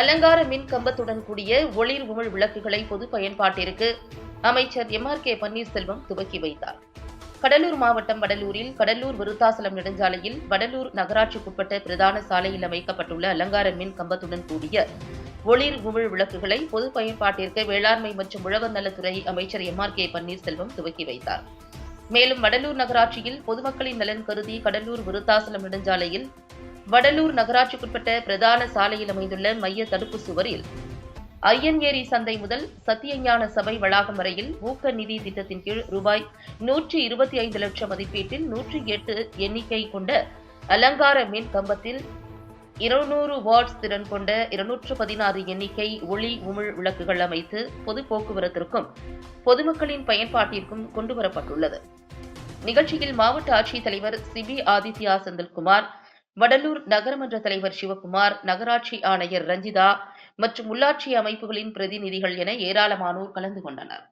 அலங்கார மின் கம்பத்துடன் கூடிய ஒளிர் உமிழ் விளக்குகளை பொது பயன்பாட்டிற்கு அமைச்சர் எம் ஆர் கே பன்னீர்செல்வம் துவக்கி வைத்தார். கடலூர் மாவட்டம் வடலூரில் கடலூர் விருத்தாசலம் நெடுஞ்சாலையில் வடலூர் நகராட்சிக்குட்பட்ட பிரதான சாலையில் அமைக்கப்பட்டுள்ள அலங்கார மின் கம்பத்துடன் கூடிய ஒளிர் உமிழ் விளக்குகளை பொது பயன்பாட்டிற்கு வேளாண்மை மற்றும் உழவர் நலத்துறை அமைச்சர் எம் ஆர் கே பன்னீர்செல்வம் துவக்கி வைத்தார். மேலும் வடலூர் நகராட்சியில் பொதுமக்களின் நலன் கருதி கடலூர் விருத்தாசலம் நெடுஞ்சாலையில் வடலூர் நகராட்சிக்குட்பட்ட பிரதான சாலையில் அமைந்துள்ள மைய தடுப்பு சுவரில் ஐயன்ஏரி சந்தை முதல் சத்தியஞான சபை வளாகம் வரையில் ஊக்க நிதி திட்டத்தின் கீழ் ரூபாய் நூற்றி இருபத்தி ஐந்து லட்சம் மதிப்பீட்டில் நூற்றி எட்டு எண்ணிக்கை கொண்ட அலங்கார மின் கம்பத்தில் இருநூறு வாட்ஸ் திறன் கொண்ட இருநூற்று பதினாறு எண்ணிக்கை ஒளி உமிழ் விளக்குகள் அமைத்து பொது போக்குவரத்திற்கும் பொதுமக்களின் பயன்பாட்டிற்கும் கொண்டுவரப்பட்டுள்ளது நிகழ்ச்சியில் மாவட்ட ஆட்சித்தலைவர் சிபி ஆதித்யா செந்தில்குமார் வடலூர் நகரமன்ற தலைவர் சிவகுமார் நகராட்சி ஆணையர் ரஞ்சிதா மற்றும் உள்ளாட்சி அமைப்புகளின் பிரதிநிதிகள் என ஏராளமானோர் கலந்து கொண்டனர்.